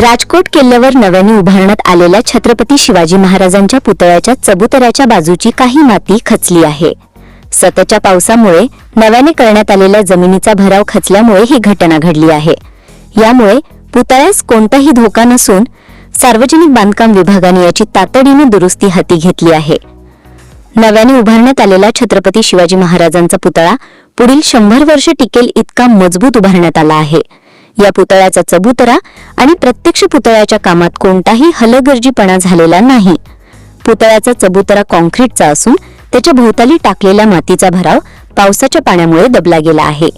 राजकोट किल्ल्यावर नव्याने उभारण्यात आलेल्या छत्रपती शिवाजी महाराजांच्या पुतळ्याच्या चबुतऱ्याच्या बाजूची काही माती खचली आहे. सततच्या पावसामुळे नव्याने करण्यात आलेल्या जमिनीचा भराव खचल्यामुळे ही घटना घडली आहे. यामुळे पुतळ्यास कोणताही धोका नसून सार्वजनिक बांधकाम विभागाने याची तातडीने दुरुस्ती हाती घेतली आहे. नव्याने उभारण्यात आलेला छत्रपती शिवाजी महाराजांचा पुतळा पुढील शंभर वर्ष टिकेल इतका मजबूत उभारण्यात आला आहे. या पुतळ्याचा चबुतरा आणि प्रत्यक्ष पुतळ्याच्या कामात कोणताही हलगर्जीपणा झालेला नाही. पुतळ्याचा चबुतरा कॉन्क्रीटचा असून त्याच्या भोवताली टाकलेला मातीचा भराव पावसाच्या पाण्यामुळे दबला गेला आहे.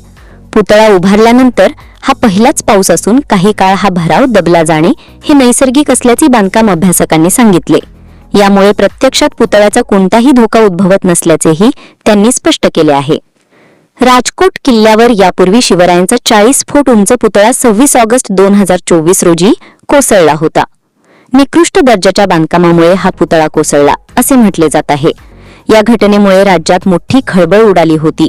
पुतळा उभारल्यानंतर हा पहिलाच पाऊस असून काही काळ हा भराव दबला जाणे हे नैसर्गिक असल्याचे बांधकाम अभ्यासकांनी सांगितले. यामुळे प्रत्यक्षात पुतळ्याचा कोणताही धोका उद्भवत नसल्याचेही त्यांनी स्पष्ट केले आहे. राजकोट किल्ल्यावर यापूर्वी शिवरायांचा चाळीस फूट उंच पुतळा सव्वीस ऑगस्ट दोन हजार चोवीस रोजी कोसळला होता. निकृष्ट दर्जाच्या बांधकामामुळे हा पुतळा कोसळला असे म्हटले जात आहे. या घटनेमुळे राज्यात मोठी खळबळ उडाली होती.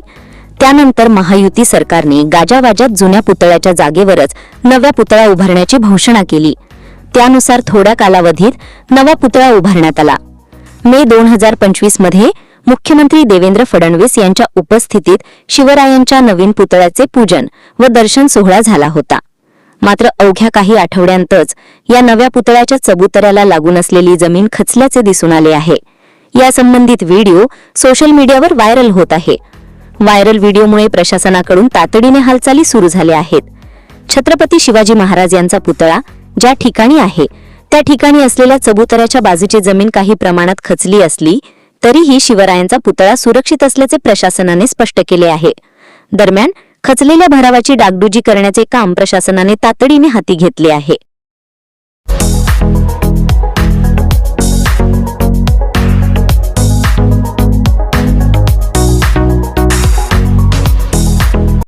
त्यानंतर महायुती सरकारने गाजावाजात जुन्या पुतळ्याच्या जागेवरच नव्या पुतळा उभारण्याची घोषणा केली. त्यानुसार थोड्या कालावधीत नवा पुतळा उभारण्यात आला. मे दोन हजार पंचवीसमध्ये मुख्यमंत्री देवेंद्र फडणवीस यांच्या उपस्थितीत शिवरायांच्या नवीन पुतळ्याचे पूजन व दर्शन सोहळा झाला होता. मात्र अवघ्या काही आठवड्यांतच या नव्या पुतळ्याच्या चबुतऱ्याला लागून असलेली जमीन खचल्याचे दिसून आले आहे. या संबंधित व्हिडिओ सोशल मीडियावर व्हायरल होत आहे. व्हायरल व्हिडिओमुळे प्रशासनाकडून तातडीने हालचाली सुरू झाल्या आहेत. छत्रपती शिवाजी महाराज यांचा पुतळा ज्या ठिकाणी आहे त्या ठिकाणी असलेल्या चबुतऱ्याच्या बाजूची जमीन काही प्रमाणात खचली असली तरीही शिवरायांचा पुतळा सुरक्षित असल्याचे प्रशासनाने स्पष्ट केले आहे. दरम्यान खचलेल्या भरावाची डागडुजी करण्याचे काम प्रशासनाने तातडीने हाती घेतले आहे.